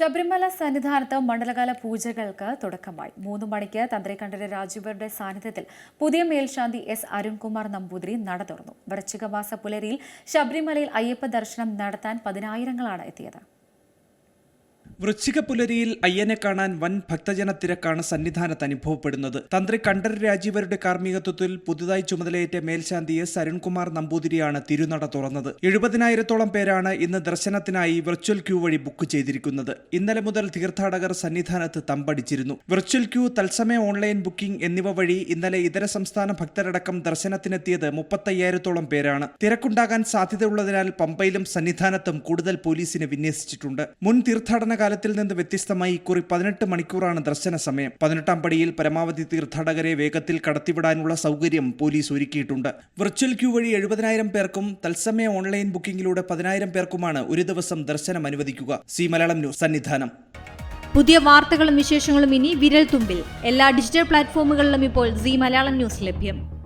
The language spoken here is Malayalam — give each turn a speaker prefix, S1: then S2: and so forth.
S1: ശബരിമല സന്നിധാനത്ത് മണ്ഡലകാല പൂജകൾക്ക് തുടക്കമായി. മൂന്ന് മണിക്ക് തന്ത്രി കണ്ഠര രാജീവരുടെ സാന്നിധ്യത്തിൽ പുതിയ മേൽശാന്തി എസ് അരുൺകുമാർ നമ്പൂതിരി നട തുറന്നു. വൃശ്ചികമാസ പുലരിയിൽ ശബരിമലയിൽ അയ്യപ്പ ദർശനം നടത്താൻ പതിനായിരങ്ങളാണ് എത്തിയത്.
S2: വൃശ്ചിക പുലരിയിൽ അയ്യനെ കാണാൻ വൻ ഭക്തജന തിരക്കാണ് സന്നിധാനത്ത് അനുഭവപ്പെടുന്നത്. തന്ത്രി കണ്ഠര രാജീവരുടെ കാർമ്മികത്വത്തിൽ പുതുതായി ചുമതലയേറ്റ മേൽശാന്തി എസ് അരുൺകുമാർ നമ്പൂതിരിയാണ് തിരുനട തുറന്നത്. എഴുപതിനായിരത്തോളം പേരാണ് ഇന്ന് ദർശനത്തിനായി വെർച്വൽ ക്യൂ വഴി ബുക്ക് ചെയ്തിരിക്കുന്നത്. ഇന്നലെ മുതൽ തീർത്ഥാടകർ സന്നിധാനത്ത് തമ്പടിച്ചിരുന്നു. വെർച്വൽ ക്യൂ തത്സമയ ഓൺലൈൻ ബുക്കിംഗ് എന്നിവ വഴി ഇന്നലെ ഇതര സംസ്ഥാന ഭക്തരടക്കം ദർശനത്തിനെത്തിയത് മുപ്പത്തയ്യായിരത്തോളം പേരാണ്. തിരക്കുണ്ടാകാൻ സാധ്യതയുള്ളതിനാൽ പമ്പയിലും സന്നിധാനത്തും കൂടുതൽ പോലീസിനെ വിന്യസിച്ചിട്ടുണ്ട്. മുൻ തീർത്ഥാടന കാലത്തിൽ നിന്ന് വ്യത്യസ്തമായി ഇക്കുറി പതിനെട്ട് മണിക്കൂറാണ് ദർശന സമയം. പതിനെട്ടാം പടിയിൽ പരമാവധി തീർത്ഥാടകരെ വേഗത്തിൽ കടത്തിവിടാനുള്ള സൗകര്യം പോലീസ് ഒരുക്കിയിട്ടുണ്ട്. വെർച്വൽ ക്യൂ വഴി എഴുപതിനായിരം പേർക്കും തത്സമയ ഓൺലൈൻ ബുക്കിംഗിലൂടെ പതിനായിരം പേർക്കുമാണ് ഒരു ദിവസം ദർശനം അനുവദിക്കുക. C Malayalam news Sannidhanam.
S3: പുതിയ വാർത്തകളും വിശേഷങ്ങളും ഇനി വിരൽ തുമ്പിൽ എല്ലാ ഡിജിറ്റൽ പ്ലാറ്റ്ഫോമുകളിലും ഇപ്പോൾ സി മലയാളം ന്യൂസ് ലഭ്യം.